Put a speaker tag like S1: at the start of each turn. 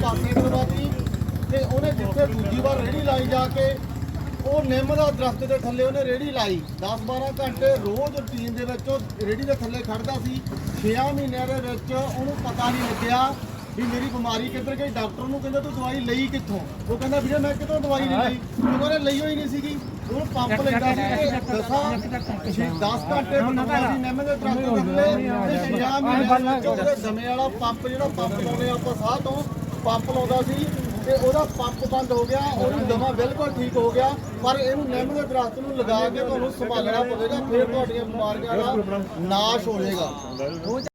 S1: ਪਾਸੇ ਕਰਵਾਤੀ ਤੇ ਉਹਨੇ ਜਿੱਥੇ ਦੂਜੀ ਵਾਰ ਰੇਹੜੀ ਲਾਈ ਜਾ ਕੇ ਉਹ ਨਿੰਮ ਦਾ ਦਰਖਤ ਦੇ ਥੱਲੇ ਉਹਨੇ ਰੇਹੜੀ ਲਾਈ। 10-12 ਘੰਟੇ ਰੋਜ਼ ਰੂਟੀਨ ਦੇ ਵਿੱਚ ਉਹ ਰੇਹੜੀ ਦੇ ਥੱਲੇ ਖੜਦਾ ਸੀ। 6 ਮਹੀਨਿਆਂ ਦੇ ਵਿੱਚ ਉਹਨੂੰ ਪਤਾ ਨਹੀਂ ਲੱਗਿਆ ਵੀ ਮੇਰੀ ਬਿਮਾਰੀ ਕਿੱਧਰ ਗਈ। ਡਾਕਟਰ ਨੂੰ ਕਹਿੰਦਾ ਤੂੰ ਦਵਾਈ ਲਈ ਕਿੱਥੋਂ? ਉਹ ਕਹਿੰਦਾ ਵੀਰੇ ਮੈਂ ਕਿਤੋਂ ਦਵਾਈ ਨਹੀਂ ਲਈ? ਉਹਨੇ ਲਈ ਹੋਈ ਨਹੀਂ ਸੀਗੀ। ਉਹ ਪੰਪ ਲੈਂਦਾ ਸੀ ਦਸਾਂ 10 ਘੰਟੇ ਬੰਦਾ ਸੀ ਨਿੰਮ ਦੇ ਦਰਖਤ ਦੇ ਥੱਲੇ ਤੇ 6 ਮਹੀਨਿਆਂ ਦੇ ਵਿੱਚ ਉਹਦੇ ਦਮੇ ਵਾਲਾ ਪੰਪ ਜਿਹੜਾ ਪੰਪ ਲਾਉਂਦੇ ਆਪਾਂ ਸਾਹ ਤੋਂ ਪੰਪ ਲਾਉਂਦਾ ਸੀ। ਤੇ ਉਹਦਾ ਪੰਪ ਬੰਦ ਹੋ ਗਿਆ, ਉਹਨੂੰ ਦਮਾ ਬਿਲਕੁਲ ਠੀਕ ਹੋ ਗਿਆ, ਪਰ ਇਹਨੂੰ ਨਿੰਮ ਦੇ ਦਰਖਤ ਨੂੰ ਲਗਾ ਕੇ ਤੁਹਾਨੂੰ ਸੰਭਾਲਣਾ ਪਵੇਗਾ, ਫਿਰ ਤੁਹਾਡੀਆਂ ਬਿਮਾਰੀਆਂ ਦਾ ਨਾਸ਼ ਹੋ ਜਾਏਗਾ।